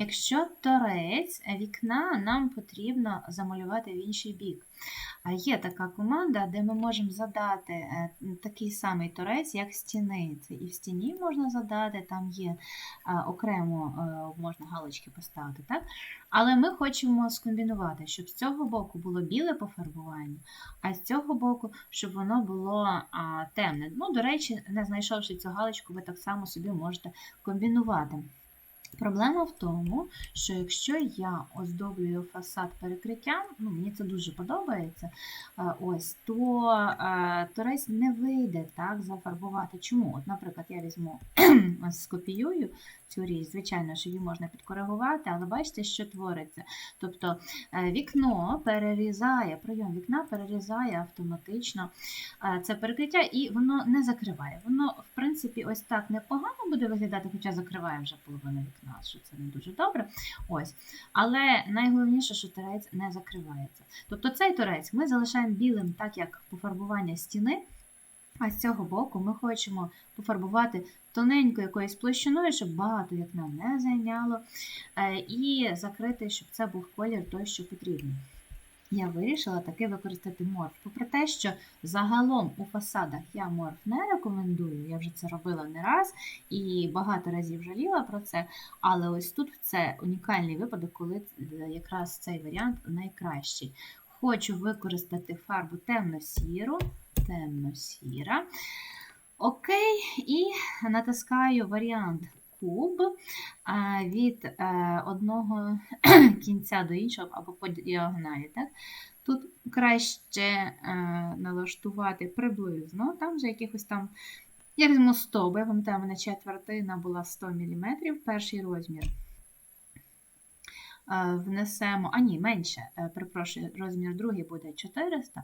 Якщо торець вікна, нам потрібно замалювати в інший бік. Є така команда, де ми можемо задати е, такий самий торець, як стіни. Це і в стіні можна задати, там є е, окремо е, можна галочки поставити. Так? Але ми хочемо скомбінувати, щоб з цього боку було біле пофарбування, а з цього боку, щоб воно було темне. Ну, до речі, не знайшовши цю галочку, ви так само собі можете комбінувати. Проблема в тому, що якщо я оздоблюю фасад перекриттям, ну мені це дуже подобається, е, ось, то е, торець не вийде так зафарбувати. Чому? От, наприклад, я візьму скопіюю цю річ, звичайно, що її можна підкоригувати, але бачите, що твориться. Тобто е, вікно перерізає, прийом вікна перерізає автоматично це перекриття і воно не закриває. Воно, в принципі, ось так непогано буде виглядати, хоча закриває вже половину вікна, що це не дуже добре. Ось. Але найголовніше, що торець не закривається. Тобто цей торець ми залишаємо білим, так як пофарбування стіни. А з цього боку ми хочемо пофарбувати тоненькою якоюсь площиною, щоб багато вікна не зайняло, е, і закрити, щоб це був колір той, що потрібен. Я вирішила таки використати морф. Попри те, що загалом у фасадах я морф не рекомендую, я вже це робила не раз і багато разів жаліла про це. Але ось тут це унікальний випадок, коли е, якраз цей варіант найкращий. Хочу використати фарбу темно-сіру, темно-сіра. Окей, і натискаю варіант куб від е, одного кінця до іншого або по діагоналі. Так? Тут краще е, налаштувати приблизно, там вже якихось там. Я візьму 100, бо я пам'ятаю, у мене четвертина була 100 мм, перший розмір. Е, Внесемо, а ні, менше, е, перепрошую, розмір другий буде 400.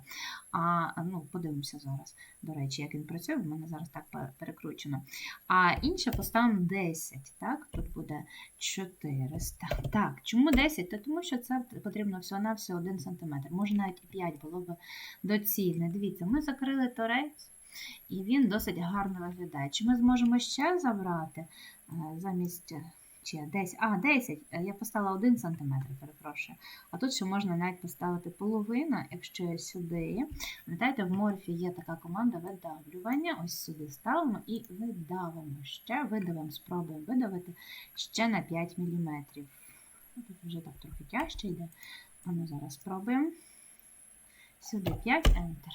А ну, подивимося зараз, до речі, як він працює, в мене зараз так перекручено. А інше поставимо 10, так? Тут буде 400. Так, чому 10? Та тому що це потрібно всього-навсього 1 см. Може навіть і 5 було б доцільне. Дивіться, ми закрили торець, і він досить гарно виглядає. Чи ми зможемо ще забрати е, замість. Чи 10, а, 10, Е, я поставила 1 см, перепрошую. А тут ще можна навіть поставити половина, якщо я сюди. Пам'ятаєте, в морфі є така команда видавлювання. Ось сюди ставимо і видавимо ще, видавимо, спробуємо видавити ще на 5 мм. Тут вже так трохи тяжче йде. А ми зараз спробуємо. Сюди 5 Enter.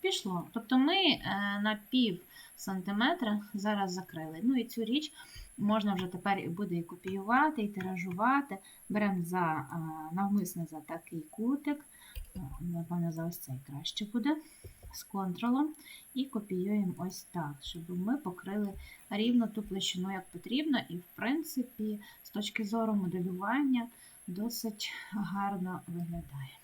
Пішло. Тобто ми е, на пів сантиметра зараз закрили. Ну і цю річ можна вже тепер і буде і копіювати, і тиражувати. Беремо за, навмисно за такий кутик, а, напевно, за ось цей краще буде, з контролом, і копіюємо ось так, щоб ми покрили рівно ту площину, як потрібно, і, в принципі, з точки зору моделювання, досить гарно виглядає.